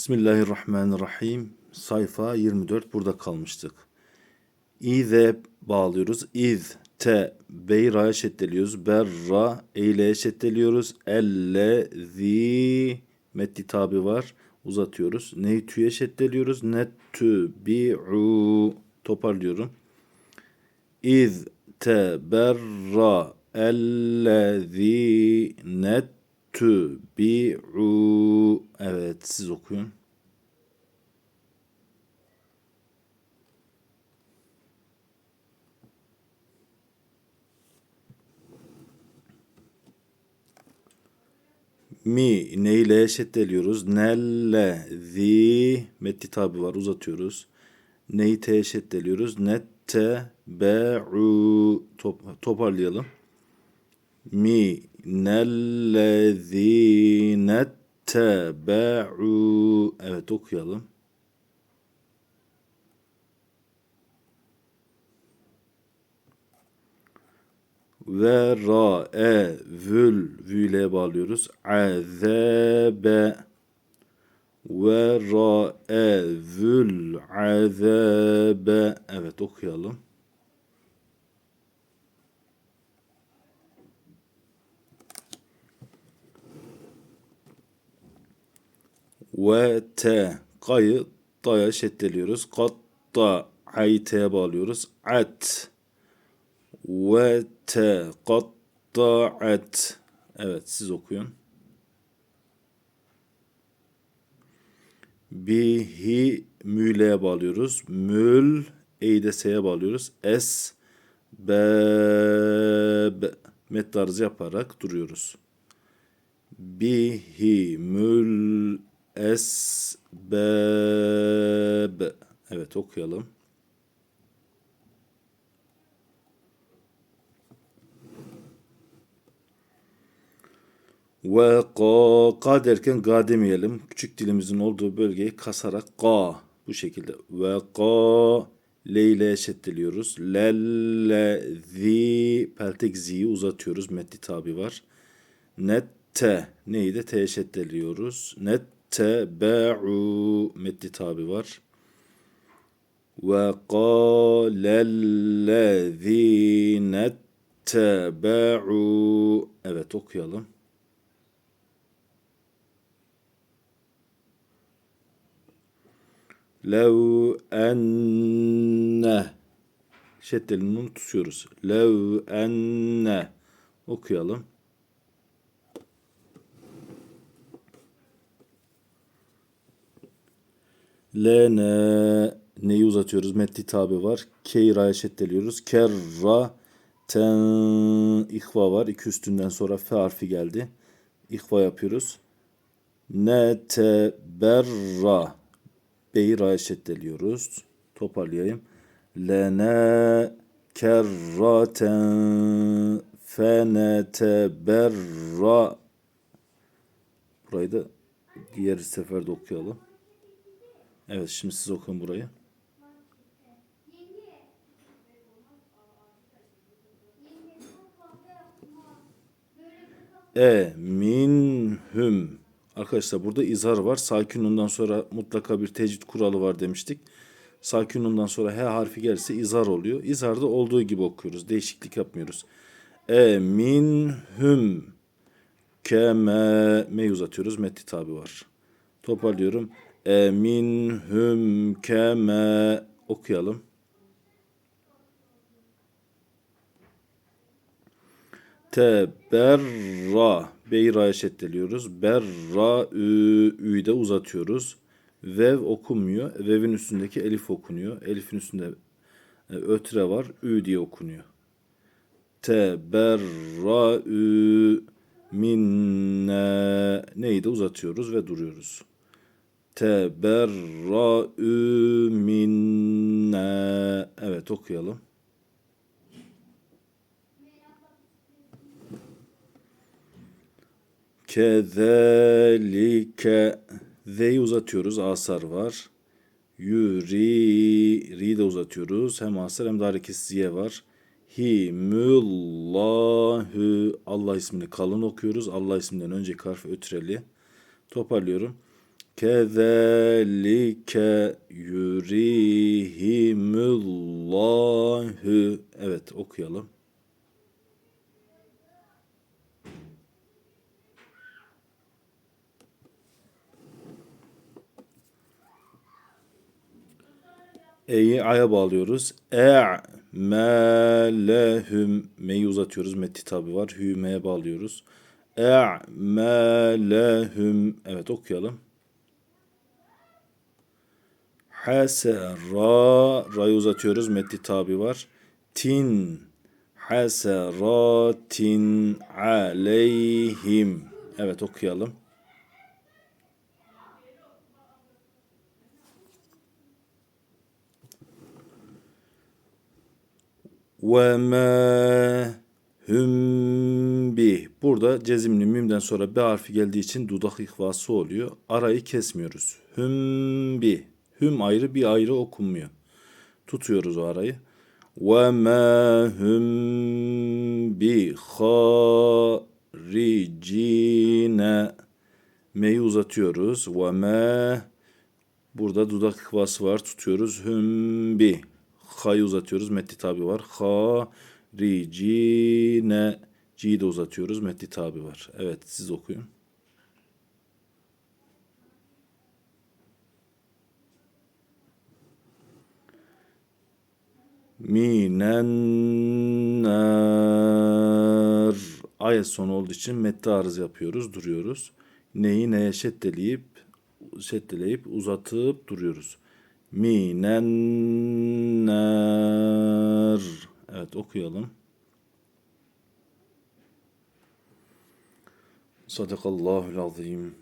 Bismillahirrahmanirrahim. Sayfa 24 burada kalmıştık. İze bağlıyoruz. İz, te, beyra eşitteliyoruz. Berra, eyle eşitteliyoruz. Elle, zi, metni tabi var. Uzatıyoruz. Neytü eşitteliyoruz. Nettü, bi'u. Toparlıyorum. İz, te, berra, ellezî, nettü, bi'u. Evet siz okuyun. Mi neyle eşitteliyoruz? Nelle zi metni tabi var uzatıyoruz. Neyi te eşitteliyoruz? Nette be'u Top, toparlayalım. Mi nellezi nette be'u Evet okuyalım. ve ra e vül vüle bağlıyoruz. Azabe ve ra e vül azabe evet okuyalım. Ve te kayı daya şeddeliyoruz. Katta ayte bağlıyoruz. At ve te katta'at. Evet siz okuyun. Bihi müle'ye bağlıyoruz. Mül e'de s'ye bağlıyoruz. Es beb met tarzı yaparak duruyoruz. Bihi mül es beb. Evet okuyalım. Ve ka, ka derken ga demeyelim. Küçük dilimizin olduğu bölgeyi kasarak ka bu şekilde. Ve ka leyle eşitteliyoruz. Lelle zi peltek zi'yi uzatıyoruz. Metni tabi var. Nette neyi de te eşitteliyoruz. Nette be'u metni tabi var. Ve kâlellezîne ettebe'u Evet okuyalım. Lev enne şeddelini nun tutuyoruz. Lev enne okuyalım. Lene neyi uzatıyoruz? Metni tabi var. Keyra'ya şeddeliyoruz. Kerra ten ihva var. İki üstünden sonra fe harfi geldi. İhva yapıyoruz. Ne te berra B'yi ra'ya şeddeliyoruz. Toparlayayım. Lene kerraten feneteberra Burayı da diğer seferde okuyalım. Evet şimdi siz okuyun burayı. E minhum Arkadaşlar burada izhar var. Sakin ondan sonra mutlaka bir tecvid kuralı var demiştik. Sakin ondan sonra H harfi gelirse izhar oluyor. İzharda olduğu gibi okuyoruz. Değişiklik yapmıyoruz. E min hüm keme me uzatıyoruz. Metni tabi var. Toparlıyorum. E min hüm keme okuyalım. Teberra Beyra'ya şeddeliyoruz. Berra ü'yü de uzatıyoruz. Vev okunmuyor. Vev'in üstündeki elif okunuyor. Elif'in üstünde e, ötre var. Ü diye okunuyor. Teberra ü minne neyi uzatıyoruz ve duruyoruz. Teberra ü minne evet okuyalım. Kezelike Z'yi uzatıyoruz. Asar var. Yuri Ri de uzatıyoruz. Hem asar hem de hareketsiz ziye var. Himullahu Allah ismini kalın okuyoruz. Allah isminden önceki harf ötreli. Toparlıyorum. Kezelike yurihimullahu. Evet okuyalım. E'yi A'ya bağlıyoruz. E'melehum. Me'yi uzatıyoruz. Metti tabi var. Hüme'ye bağlıyoruz. E'melehum. Evet okuyalım. Hasera. Ra'yı uzatıyoruz. Metti tabi var. Tin. Haseratin aleyhim. Evet okuyalım. ve ma hum. Burada cezimli mimden sonra B harfi geldiği için dudak ihvası oluyor. Arayı kesmiyoruz. Hum bih. Hüm ayrı bir ayrı okunmuyor. Tutuyoruz o arayı. Ve ma hum bi haricine. M'yi uzatıyoruz. Ve ma Burada dudak ihvası var. Tutuyoruz. Hüm bi. Ha'yı uzatıyoruz. Metni tabi var. Ha, ri, ci, ne. Ci'yi de uzatıyoruz. Metni tabi var. Evet siz okuyun. Minen nar. Ayet sonu olduğu için metni arız yapıyoruz. Duruyoruz. Neyi neye şeddeleyip şeddeleyip uzatıp duruyoruz. Minen nar. Evet okuyalım. Sadakallahul azim.